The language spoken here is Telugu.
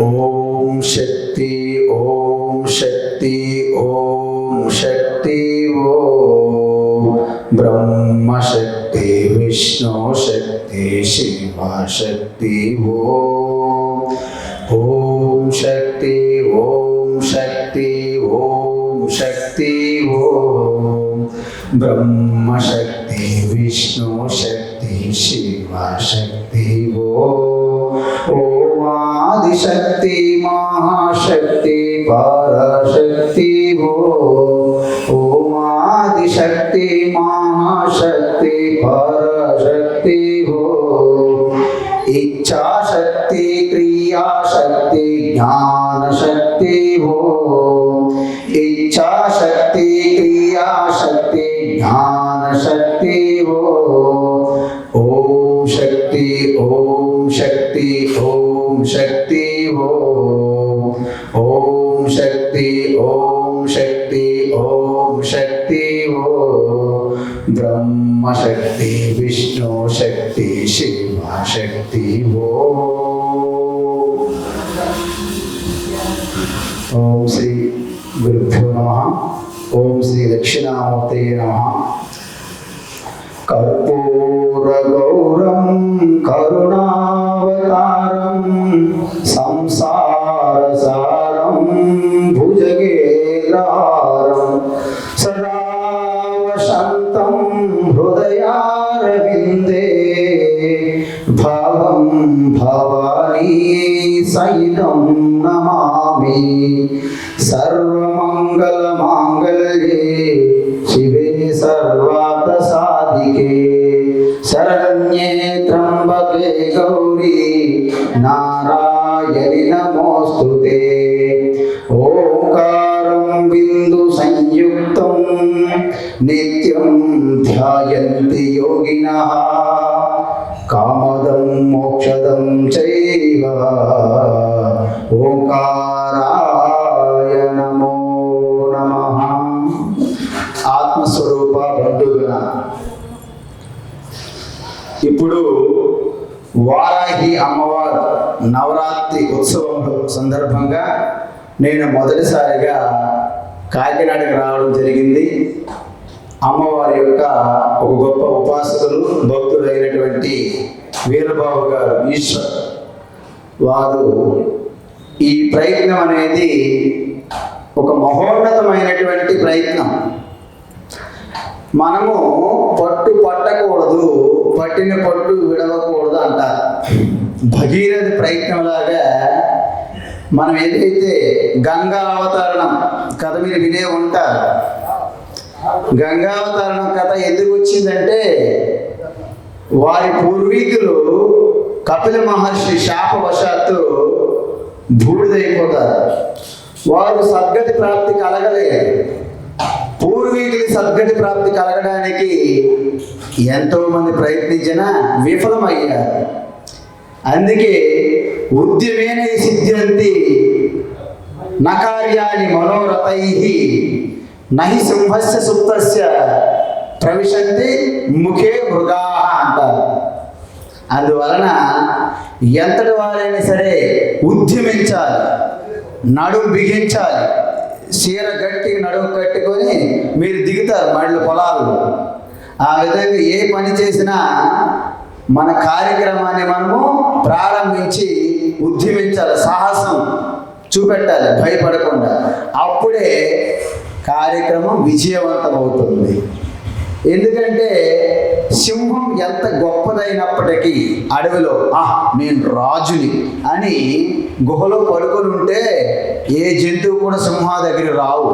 ओम शक्ति ओम शक्ति ओम शक्ति ओ ब्रह्म शक्ति, विष्णु शक्ति, शिवा शक्ति ओ ओम शक्ति ओम शक्ति ओम शक्ति ओ ब्रह्म शक्ति, विष्णु शक्ति, शिवा शक्ति, ओम शक्ति, पराशक्ति हो। ओम आदि शक्ति महाशक्ति, पराशक्ति हो। इच्छा शक्ति क्रिया शक्ति ज्ञान शक्ति हो। इच्छा शक्ति क्रिया शक्ति ज्ञान शक्ति हो। ओम शक्ति ओम शक्ति ओम शक्ति हो। ஓம் சக்தி ஓம் சக்தி ஓம் சக்தி ஓ. பிரம்ம சக்தி விஷ்ணு சக்தி சிவா சக்தி ஓ. ஓம் ஸ்ரீ குருப்போ நம. ஓம் ஸ்ரீ தட்சிணாமூர்த்தே நம. कर्पूरगौरं करुणावतारं संसार तं हृदयारविन्दे भावं भवानी सैनं नमामि सर्वमङ्गलमाङ्गल्ये शिवे सर्वार्थसाधिके शरण्ये त्र्यम्बके गौरी नारायणि नमोऽस्तु ते ॐकारं बिन्दुसंयुक्तं नि నిత్యం యోగిన కామదం మోక్షదం చైవ ఓంకారాయ నమో నమ ఆత్మస్వరూప బంధుగణ ఇప్పుడు వారాహి అమ్మవారు నవరాత్రి ఉత్సవం సందర్భంగా నేను మొదటిసారిగా కాకినాడకి రావడం జరిగింది. అమ్మవారి యొక్క ఒక గొప్ప ఉపాసకులు భక్తులైనటువంటి వీరబాబు గారు ఈశ్వర్. వారు ఈ ప్రయత్నం అనేది ఒక మహోన్నతమైనటువంటి ప్రయత్నం. మనము పట్టు పట్టకూడదు పట్టిన పట్టు విడవకూడదు అంటారు. భగీరథ ప్రయత్నంలాగా మనం ఏదైతే గంగా అవతరణం కథ మీరు వినే ఉంటారు గంగావతరణం కథ ఎందుకు వచ్చిందంటే వారి పూర్వీకులు కపిల మహర్షి శాపవశాత్తు బూడిదైపోతారు వారు సద్గతి ప్రాప్తి కలగలేదు పూర్వీకులు సద్గతి ప్రాప్తి కలగడానికి ఎంతో మంది ప్రయత్నించినా విఫలమయ్యారు. అందుకే ఉద్యమేన సిద్ధ్యంతి నకార్యాన్ని మనోరథై నహి సింహస్య సుప్తస్య. ప్రవిశంతి ముఖే మృగా అంటారు. అందువలన ఎంతటి వారైనా సరే ఉద్యమించాలి నడుం బిగించాలి చీర గట్టి నడుము కట్టుకొని మీరు దిగుతారు మళ్ళీ పొలాలు. ఆ విధంగా ఏ పని చేసినా మన కార్యక్రమాన్ని మనము ప్రారంభించి ఉద్యమించాలి. సాహసం. చూపెట్టాలి భయపడకుండా. అప్పుడే కార్యక్రమం విజయవంతం అవుతుంది ఎందుకంటే సింహం ఎంత గొప్పదైనప్పటికీ అడవిలో ఆ నేను రాజుని అని గుహలో పడుకొని ఉంటే ఏ జంతువు కూడా సింహ దగ్గర రావు.